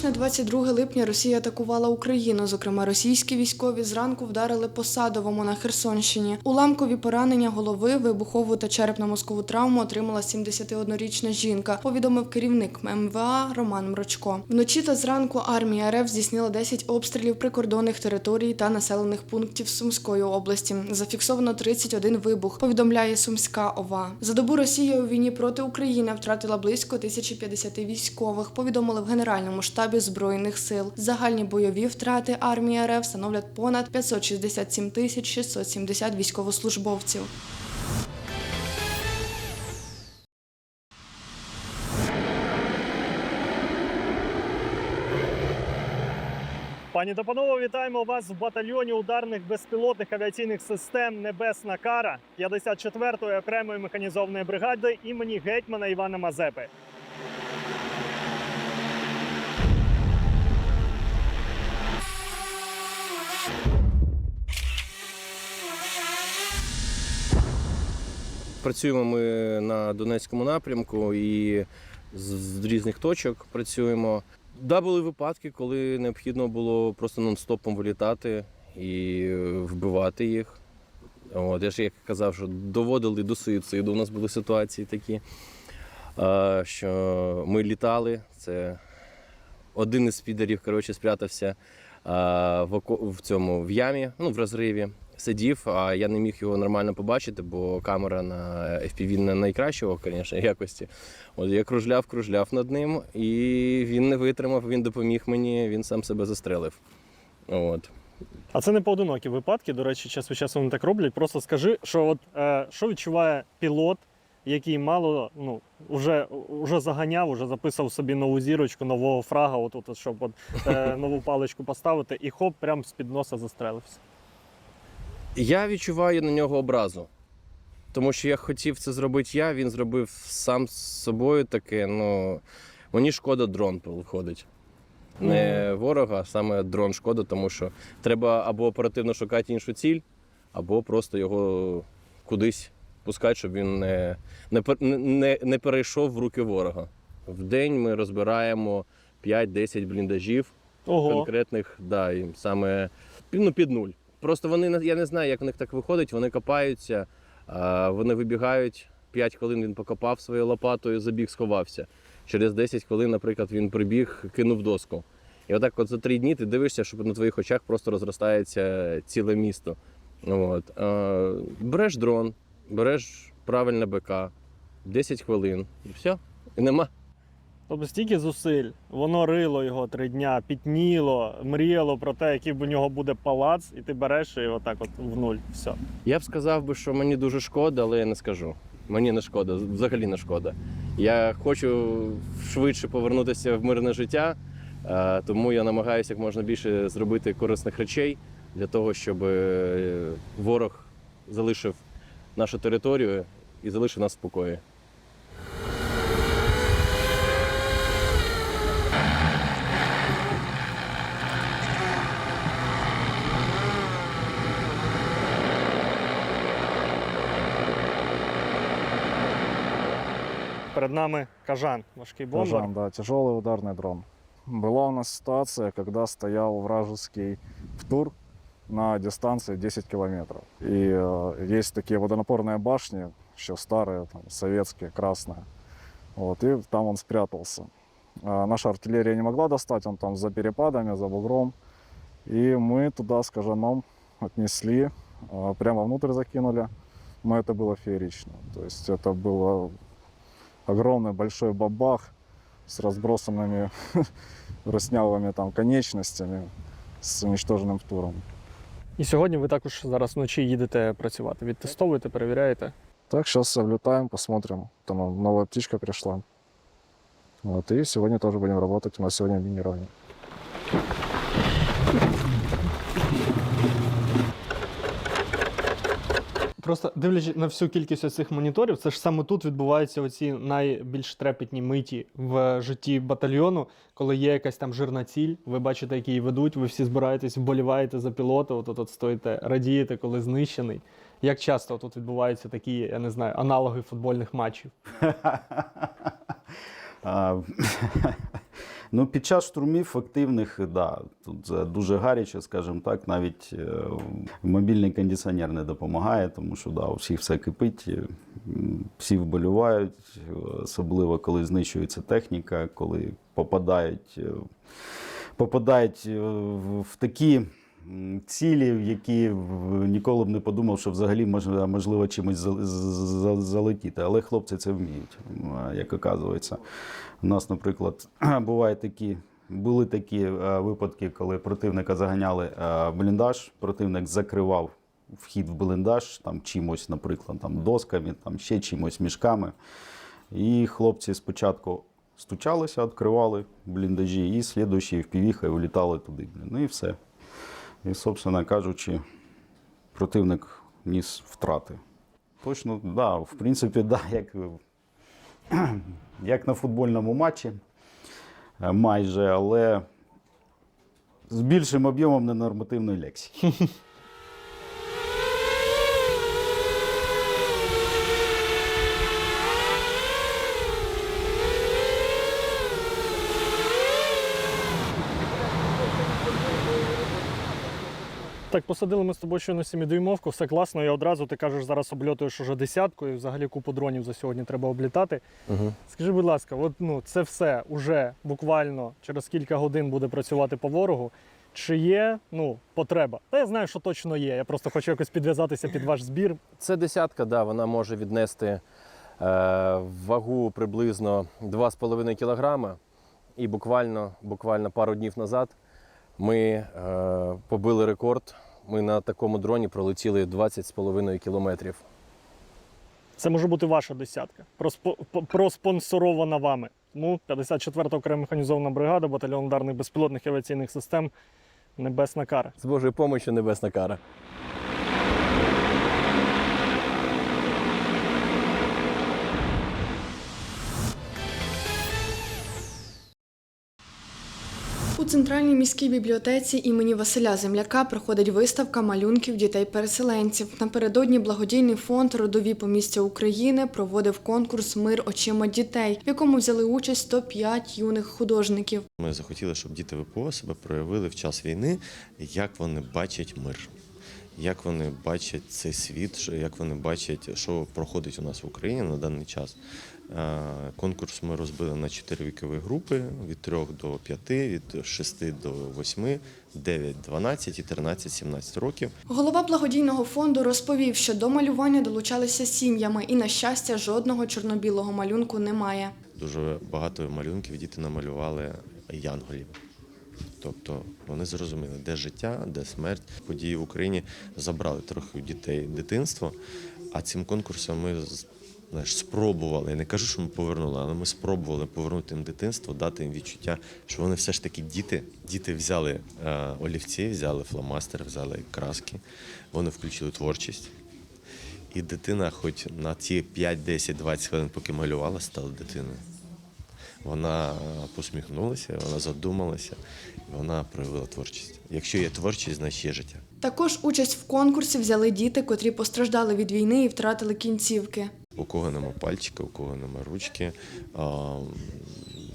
ніч на 22 липня Росія атакувала Україну. Зокрема, російські військові зранку вдарили по Садовому на Херсонщині. Уламкові поранення голови, вибухову та черепно-мозкову травму отримала 71-річна жінка. Повідомив керівник МВА Роман Мрочко. Вночі та зранку армія РФ здійснила 10 обстрілів прикордонних територій та населених пунктів Сумської області. Зафіксовано 31 вибух. Повідомляє Сумська ОВА. За добу Росія у війні проти України втратила близько 1050 військових. Повідомили в Генеральному штабі збройних сил. Загальні бойові втрати армії РФ становлять понад 567 тисяч 670 військовослужбовців. Пані та панове, вітаємо вас в батальйоні ударних безпілотних авіаційних систем Небесна Кара 54-ї окремої механізованої бригади імені гетьмана Івана Мазепи. Працюємо ми на Донецькому напрямку і з, різних точок працюємо. Да, були випадки, коли необхідно було просто нон-стопом вилітати і е, вбивати їх. От, я ж як казав, що доводили до суїциду. У нас були ситуації такі, що ми літали. Це один із підерів коротше, спрятався в цьому в ямі, ну, в розриві. Сидів, а я не міг його нормально побачити, бо камера на FPV не найкращого, звісно, якості. От я кружляв, кружляв над ним, і він не витримав, він допоміг мені, він сам себе застрелив. От. А це не поодинокі випадки. До речі, час від часу вони так роблять. Просто скажи, що от е, що відчуває пілот, який мало ну вже, вже заганяв, вже записав собі нову зірочку, нового фрага, отут, от, щоб от, е, нову паличку поставити, і хоп, прям з-під носа застрелився. Я відчуваю на нього образу. Тому що я хотів це зробити я, він зробив сам з собою таке. Ну, мені шкода дрон виходить. Не ворога, а саме дрон шкода, тому що треба або оперативно шукати іншу ціль, або просто його кудись пускати, щоб він не, не, не, не перейшов в руки ворога. В день ми розбираємо 5-10 бліндажів Ого. конкретних, да, і саме ну, під нуль. Просто вони я не знаю, як в них так виходить. Вони копаються, вони вибігають. 5 хвилин він покопав своєю лопатою, забіг, сховався. Через 10 хвилин, наприклад, він прибіг, кинув доску. І отак, от за три дні ти дивишся, що на твоїх очах просто розростається ціле місто. От. Береш дрон, береш правильне БК, 10 хвилин, і все. І нема. Тобто стільки зусиль, воно рило його три дня, пітніло, мріяло про те, який в нього буде палац, і ти береш і отак от в нуль. Все. Я б сказав би, що мені дуже шкода, але я не скажу. Мені не шкода, взагалі не шкода. Я хочу швидше повернутися в мирне життя, е, тому я намагаюся як можна більше зробити корисних речей для того, щоб е, ворог залишив нашу територію і залишив нас в спокої. Перед нами кажан, важкий бомбар. Кажан, да, тяжелый ударный дрон. Была у нас ситуация, когда стоял вражеский ПТУР на дистанции 10 километров. И э, есть такие водонапорные башни, еще старые, там, советские, красные. Вот, и там он спрятался. А наша артиллерия не могла достать, он там за перепадами, за бугром. И мы туда с кажаном отнесли, э, прямо внутрь закинули. Но это было феерично. То есть это было огромный большой бабах с разбросанными руснявыми там конечностями, с уничтоженным туром. І сьогодні ви також зараз вночі їдете працювати. Відтестовуєте, перевіряєте. Так, сейчас облетаем, посмотрим. Там новая птичка пришла. Вот, и сегодня тоже будем работать. У нас сегодня минирование. Просто дивлячись на всю кількість цих моніторів, це ж саме тут відбуваються оці найбільш трепетні миті в житті батальйону, коли є якась там жирна ціль, ви бачите, які її ведуть, ви всі збираєтесь, вболіваєте за пілота, от, от, от стоїте, радієте, коли знищений. Як часто тут відбуваються такі, я не знаю, аналоги футбольних матчів? Ну, під час штурмів активних, да, тут дуже гаряче, скажімо так, навіть е, мобільний кондиціонер не допомагає, тому що да, у всіх все кипить, е, всі вболівають, особливо коли знищується техніка, коли попадають, е, попадають в такі цілі, які ніколи б не подумав, що взагалі можливо чимось за- за- залетіти. Але хлопці це вміють, як оказується. У нас, наприклад, бувають такі. Були такі е, випадки, коли противника заганяли е, в бліндаж, противник закривав вхід в бліндаж там чимось, наприклад, там досками, там ще чимось мішками. І хлопці спочатку стучалися, відкривали бліндажі, і слідуючі впівіхи влітали туди. Ну і все. І, собственно кажучи, противник ніс втрати. Точно, да, в принципі, да, як, як на футбольному матчі е, майже, але з більшим об'ємом ненормативної лексики. Так, посадили ми з тобою щойно сімідюймовку, все класно, і одразу ти кажеш, зараз обльотуєш уже десятку, і взагалі купу дронів за сьогодні треба облітати. Угу. Скажи, будь ласка, от ну це все уже буквально через кілька годин буде працювати по ворогу. Чи є ну потреба? Та я знаю, що точно є. Я просто хочу якось підв'язатися під ваш збір. Це десятка, да, вона може віднести е, вагу приблизно 2,5 кілограма. І буквально, буквально пару днів назад ми е, побили рекорд. Ми на такому дроні пролетіли 20,5 кілометрів. Це може бути ваша десятка, проспонсорована вами. Тому 54-та окрема механізована бригада, батальйон ударних безпілотних авіаційних систем Небесна кара. З Божою помощю, небесна кара. Центральній міській бібліотеці імені Василя Земляка проходить виставка малюнків дітей-переселенців. Напередодні благодійний фонд Родові помістя України проводив конкурс Мир очима дітей, в якому взяли участь 105 юних художників. Ми захотіли, щоб діти ВПО себе проявили в час війни, як вони бачать мир, як вони бачать цей світ, як вони бачать, що проходить у нас в Україні на даний час. Е, Конкурс ми розбили на чотири вікові групи: від 3 до 5, від 6 до 8, 9, 12 і 13, 17 років. Голова благодійного фонду розповів, що до малювання долучалися сім'ями, і на щастя, жодного чорно-білого малюнку немає. Дуже багато малюнків діти намалювали янголів. Тобто вони зрозуміли, де життя, де смерть. Події в Україні забрали трохи у дітей дитинство, а цим конкурсом ми знаєш, спробували. Я не кажу, що ми повернули, але ми спробували повернути їм дитинство, дати їм відчуття, що вони все ж таки діти. Діти взяли е, олівці, взяли фломастер, взяли краски, вони включили творчість. І дитина, хоч на ці 5, 10, 20 хвилин, поки малювала, стала дитиною. Вона посміхнулася, вона задумалася, вона проявила творчість. Якщо є творчість, значить є життя. Також участь в конкурсі взяли діти, котрі постраждали від війни і втратили кінцівки. У кого нема пальчика, у кого нема ручки.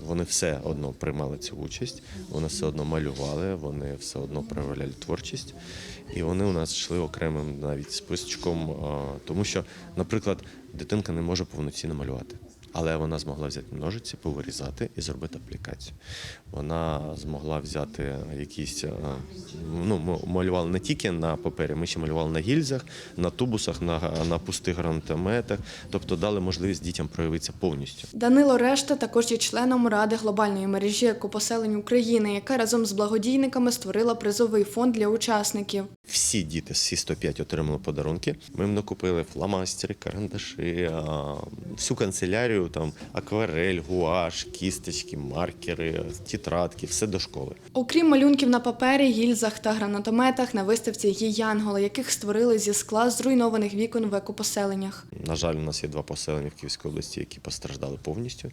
Вони все одно приймали цю участь, вони все одно малювали, вони все одно проявляли творчість. І вони у нас йшли окремим навіть списочком, тому що, наприклад, дитинка не може повноцінно малювати. Але вона змогла взяти ножиці, повирізати і зробити аплікацію. Вона змогла взяти якісь, е, ну, ми малювали не тільки на папері, ми ще малювали на гільзах, на тубусах, на, на пустих гранатометах, тобто дали можливість дітям проявитися повністю. Данило Решта також є членом ради глобальної мережі екопоселень України, яка разом з благодійниками створила призовий фонд для учасників. Всі діти, всі 105 отримали подарунки. Ми їм накупили фломастери, карандаші, всю канцелярію, там акварель, гуаш, кісточки, маркери, тетрадки, все до школи. Окрім малюнків на папері, гільзах та гранатометах, на виставці є янголи, яких створили зі скла зруйнованих вікон в екопоселеннях. На жаль, у нас є два поселення в Київській області, які постраждали повністю.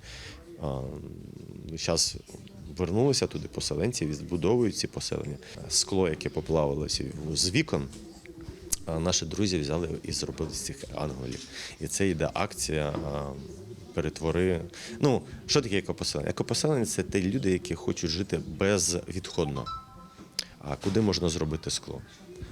Зараз вернулися туди поселенці, відбудовують ці поселення. Скло, яке поплавилося з вікон, наші друзі взяли і зробили з цих ангелів. І це йде акція перетвори. Ну, що таке екопоселення? Екопоселення це ті люди, які хочуть жити безвідходно. А куди можна зробити скло?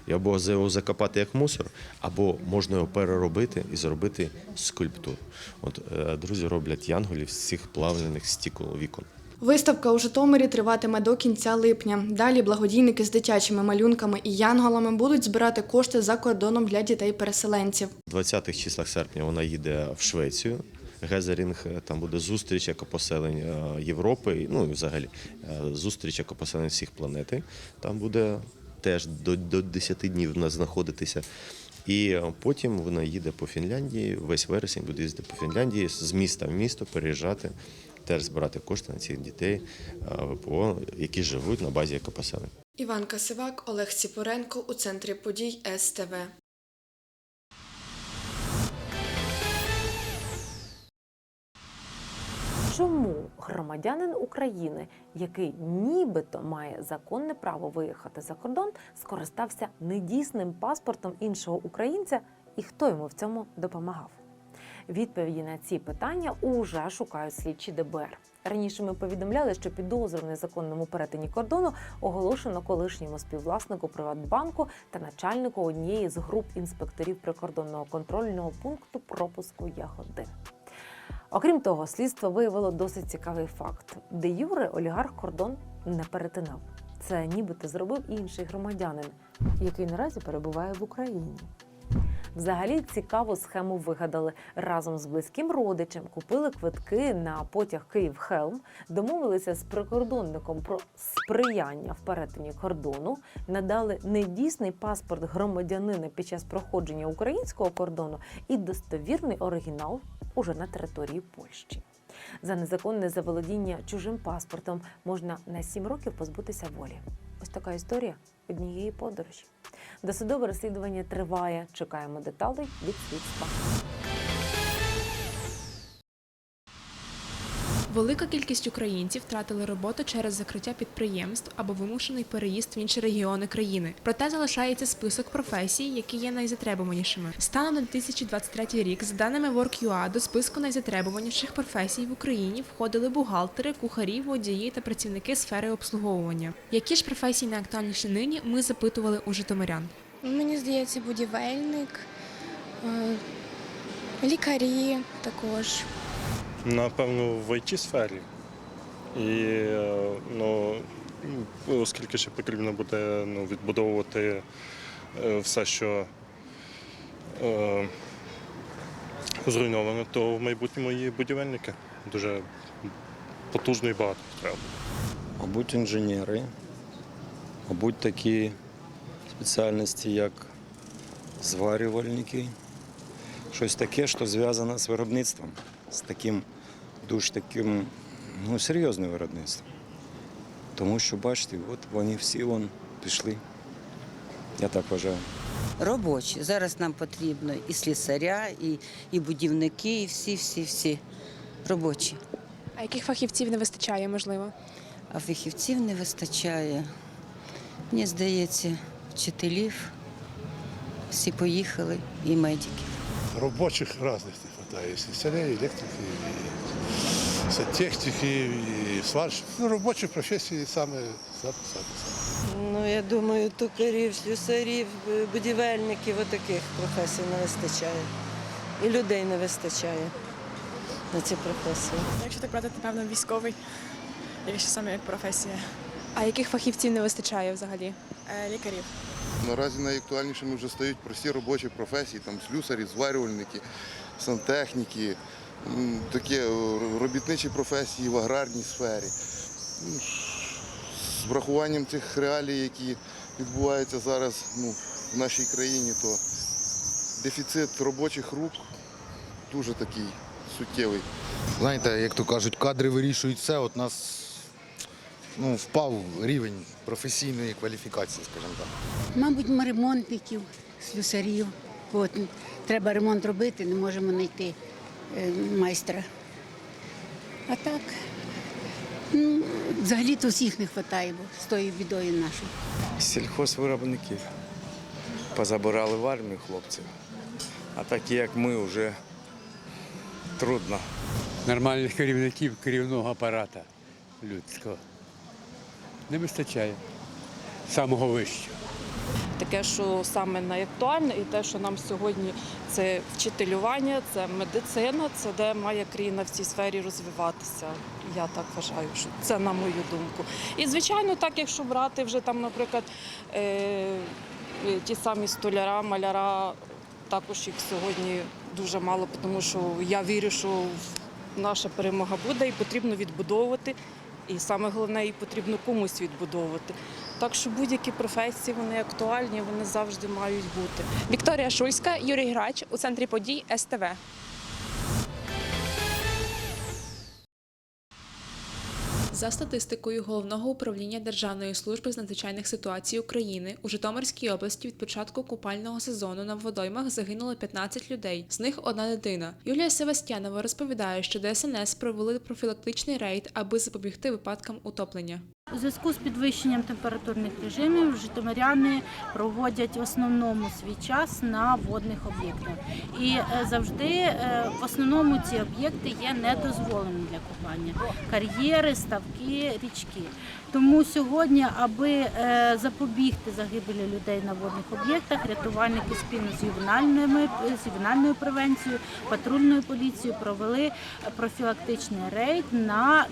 І або його закопати як мусор, або можна його переробити і зробити скульптуру. От е, друзі роблять янголів з цих плавлених стікол вікон. Виставка у Житомирі триватиме до кінця липня. Далі благодійники з дитячими малюнками і янголами будуть збирати кошти за кордоном для дітей-переселенців. 20-х числах серпня вона їде в Швецію. Гезерінг, е, там буде зустріч екопоселень е, Європи, ну і взагалі е, зустріч екопоселень всіх планети. Там буде теж до, до 10 днів в нас знаходитися. І потім вона їде по Фінляндії, весь вересень буде їздити по Фінляндії з міста в місто, переїжджати, теж збирати кошти на цих дітей е, ВПО, які живуть на базі екопоселень. Іван Касивак, Олег Ціпоренко у центрі подій СТВ. Чому громадянин України, який нібито має законне право виїхати за кордон, скористався недійсним паспортом іншого українця, і хто йому в цьому допомагав? Відповіді на ці питання уже шукають слідчі ДБР. Раніше ми повідомляли, що підозру в незаконному перетині кордону оголошено колишньому співвласнику Приватбанку та начальнику однієї з груп інспекторів прикордонного контрольного пункту пропуску Ягодин. Окрім того, слідство виявило досить цікавий факт: де Юре олігарх кордон не перетинав. Це нібито зробив інший громадянин, який наразі перебуває в Україні. Взагалі цікаву схему вигадали разом з близьким родичем, купили квитки на потяг Київ-Хелм, домовилися з прикордонником про сприяння в перетині кордону, надали недійсний паспорт громадянина під час проходження українського кордону і достовірний оригінал уже на території Польщі. За незаконне заволодіння чужим паспортом можна на 7 років позбутися волі. Ось така історія однієї подорожі. Досудове розслідування триває. Чекаємо деталей від слідства. Велика кількість українців втратили роботу через закриття підприємств або вимушений переїзд в інші регіони країни. Проте залишається список професій, які є найзатребуванішими. Станом на 2023 рік, за даними Work.ua, до списку найзатребуваніших професій в Україні входили бухгалтери, кухарі, водії та працівники сфери обслуговування. Які ж професії найактуальніші нині? Ми запитували у житомирян. Мені здається, будівельник, е, лікарі також. Напевно, в it сфері. І е, ну, оскільки ще потрібно буде ну, відбудовувати е, все, що е, зруйновано, то в майбутньому і будівельники дуже потужно і багато треба. Мабуть, інженери, мабуть, такі спеціальності, як зварювальники, щось таке, що зв'язане з виробництвом, з таким дуже таким ну, серйозним виробництвом. Тому що, бачите, от вони всі вон пішли. Я так вважаю. робочі. Зараз нам потрібно і слісаря, і, і будівники, і всі, всі, всі робочі. А яких фахівців не вистачає, можливо? А фахівців не вистачає. Мені здається, вчителів всі поїхали і медиків. Робочих разных не хватает. И слесарей, и электрики, и сантехники, и сварщиков. Ну, рабочих профессий самые, самые, самые. Ну, я думаю, токарів, слюсарів, будівельників, отаких професій не вистачає. І людей не вистачає на ці професії. Якщо так брати, то, напевно, військовий, якщо саме як професія. А яких фахівців не вистачає взагалі? Лікарів. Наразі найактуальнішими вже стають прості робочі професії, там слюсарі, зварювальники, сантехніки, такі е, робітничі професії в аграрній сфері. Ну, З врахуванням цих реалій, які відбуваються зараз ну, в нашій країні, то дефіцит робочих рук дуже такий суттєвий. Знаєте, як то кажуть, кадри вирішують все. От нас ну, впав рівень професійної кваліфікації, скажімо так. Мабуть, ми ремонтників, слюсарів. От, треба ремонт робити, не можемо знайти е, майстра. А так, ну, взагалі-то всіх не вистачає, бо з тою бідою нашою. Сільхозвиробників. Позабирали в армію хлопців. А такі, як ми, вже трудно. нормальних керівників керівного апарата людського. Не вистачає самого вищого. таке, що саме найактуальне, і те, що нам сьогодні це вчителювання, це медицина, це де має країна в цій сфері розвиватися. Я так вважаю, що це на мою думку. І звичайно, так, якщо брати вже там, наприклад, е, ті самі столяра, маляра, також їх сьогодні дуже мало, тому що я вірю, що наша перемога буде і потрібно відбудовувати. І саме головне, і потрібно комусь відбудовувати. Так що будь-які професії вони актуальні, вони завжди мають бути. Вікторія Шульська, Юрій Грач у центрі подій СТВ. За статистикою головного управління Державної служби з надзвичайних ситуацій України у Житомирській області від початку купального сезону на водоймах загинуло 15 людей, з них одна дитина. Юлія Севастьянова розповідає, що ДСНС провели профілактичний рейд, аби запобігти випадкам утоплення. У зв'язку з підвищенням температурних режимів житомиряни проводять в основному свій час на водних об'єктах. І е, завжди е, в основному ці об'єкти є недозволеними для купання. Кар'єри, ставки, річки. Тому сьогодні, аби е, запобігти загибелі людей на водних об'єктах, рятувальники спільно з ювенальними з ювенальною превенцією, патрульною поліцією провели профілактичний рейд на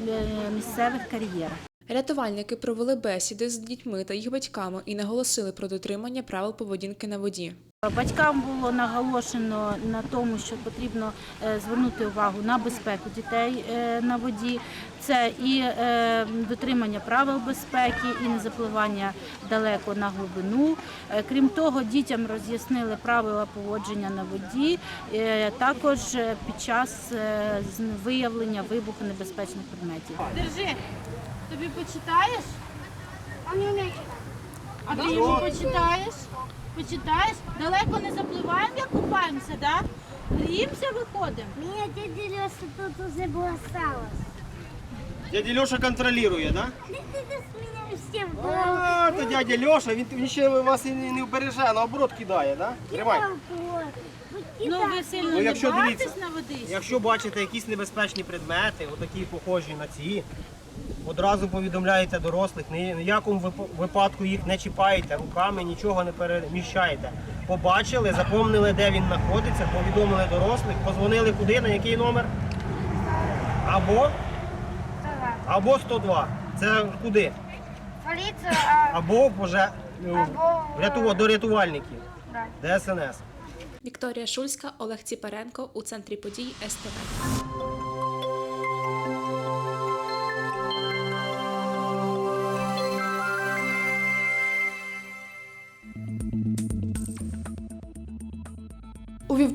місцевих кар'єрах. Рятувальники провели бесіди з дітьми та їх батьками і наголосили про дотримання правил поведінки на воді. Батькам було наголошено на тому, що потрібно е, звернути увагу на безпеку дітей е, на воді. Це і е, дотримання правил безпеки, і не запливання далеко на глибину. Крім того, дітям роз'яснили правила поводження на воді, також під час з- виявлення вибуху небезпечних предметів. Держи, тобі почитаєш? А ти йому почитаєш? Почитаєш? Далеко не запливаємо, як купаємося, так? Гріємося, виходимо. Меня дядя Леша тут уже бросалась. Дядя Льоша контролює, да? Ты, ты, ты с меня всем А, то дядя Льоша, він, він ще вас і не, не вбереже, а наоборот кидає, да? Тримай. Ну ви сильно Ну, не якщо бавитесь дивіться, на водичці. Якщо бачите якісь небезпечні предмети, отакі похожі на ці, одразу повідомляєте дорослих, ні в якому випадку їх не чіпаєте, руками нічого не переміщаєте. Побачили, запомнили, де він знаходиться, повідомили дорослих, позвонили куди, на який номер? Або, або 102. Це куди? Полиция, Або вже ну, Або, рятува- до рятувальників. ДСНС. Вікторія Шульська, Олег Ціпаренко у центрі подій СТВ.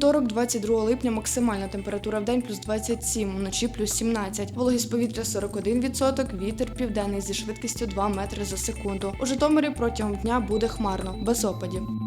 Вівторок, 22 липня, максимальна температура в день плюс 27, вночі плюс 17. Вологість повітря 41%, вітер південний зі швидкістю 2 метри за секунду. У Житомирі протягом дня буде хмарно, без опадів.